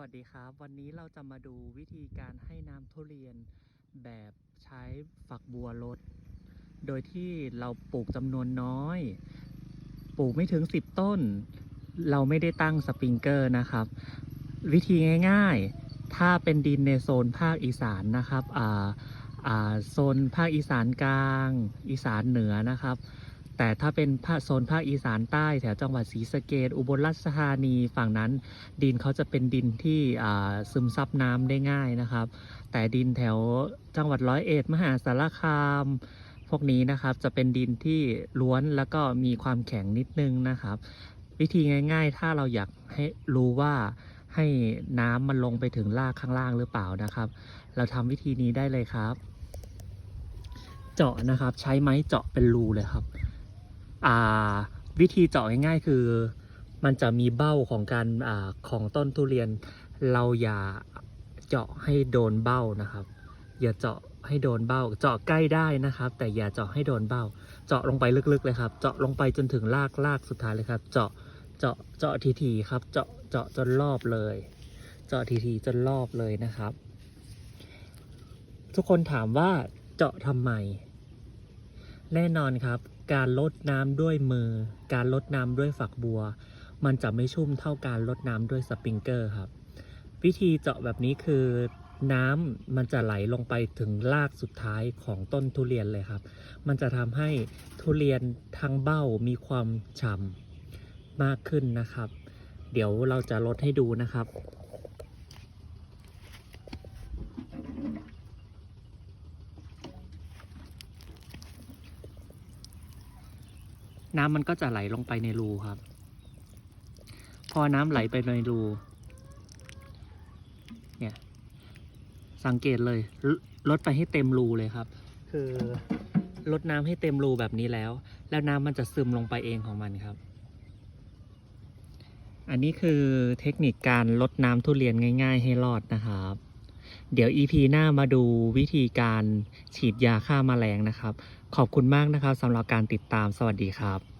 วัสดีครับ วันนี้เราจะมาดูวิธีการให้น้ำทุเรียนแบบใช้ฝักบัวลด โดยที่เราปลูกจำนวนน้อย ปลูกไม่ถึง 10 ต้น เราไม่ได้ตั้งสปริงเกอร์นะครับ วิธีง่ายๆ ถ้าเป็นดินในโซนภาคอีสานนะครับโซนภาคอีสานกลาง อีสานเหนือนะครับ แต่ถ้าเป็นภาคโซนภาคอีสานใต้แถวจังหวัดศรีสะเกดอุบลราชธานีฝั่งนั้น ดินเขาจะเป็นดินที่ซึมซับน้ำได้ง่ายนะครับ แต่ดินแถวจังหวัดร้อยเอ็ดมหาสารคาม พวกนี้นะครับจะเป็นดินที่ล้วนแล้วก็มีความแข็งนิดนึงนะครับ วิธีง่าย ๆ ถ้าเราอยากให้รู้ว่าให้น้ำมันลงไปถึงรากข้างล่างหรือเปล่านะครับ เราทำวิธีนี้ได้เลยครับ เจาะนะครับใช้ไม้เจาะเป็นรูเลยครับ วิธีเจาะง่ายๆ คือ มันจะมีเบ้าของการอาของต้นทุเรียน เราอย่าเจาะให้โดนเบ้านะครับ อย่าเจาะให้โดนเบ้า เจาะใกล้ได้นะครับ แต่อย่าเจาะให้โดนเบ้า เจาะลงไปลึกๆเลยครับ เจาะลงไปจนถึงรากรากสุดท้ายเลยครับ เจาะเจาะเจาะทีๆครับ เจาะเจาะจนรอบเลย เจาะทีๆจนรอบเลยนะครับ ทุกคนถามว่าเจาะทำไม แน่นอนครับ การลดน้ำด้วยมือ การลดน้ำด้วยฝักบัว มันจะไม่ชุ่มเท่าการลดน้ำด้วยสปริงเกอร์ครับ วิธีเจาะแบบนี้คือน้ำมันจะไหลลงไปถึงรากสุดท้ายของต้นทุเรียนเลยครับ มันจะทำให้ทุเรียนทั้งเบ้ามีความฉ่ำมากขึ้นนะครับ เดี๋ยวเราจะลดให้ดูนะครับ น้ำมันก็จะไหลลงไปในรูครับ พอน้ำไหลไปในรู เนี่ย สังเกตเลยลดไปให้เต็มรูเลยครับ คือลดน้ำให้เต็มรูแบบนี้แล้ว แล้วน้ำมันจะซึมลงไปเองของมันครับ อันนี้คือเทคนิคการลดน้ำทุเรียนง่าย ๆ ให้รอดนะครับ เดี๋ยว EP หน้ามาดูวิธีการฉีดยาฆ่ามาแมลงนะครับ ขอบคุณมากนะครับสำหรับการติดตามสวัสดีครับ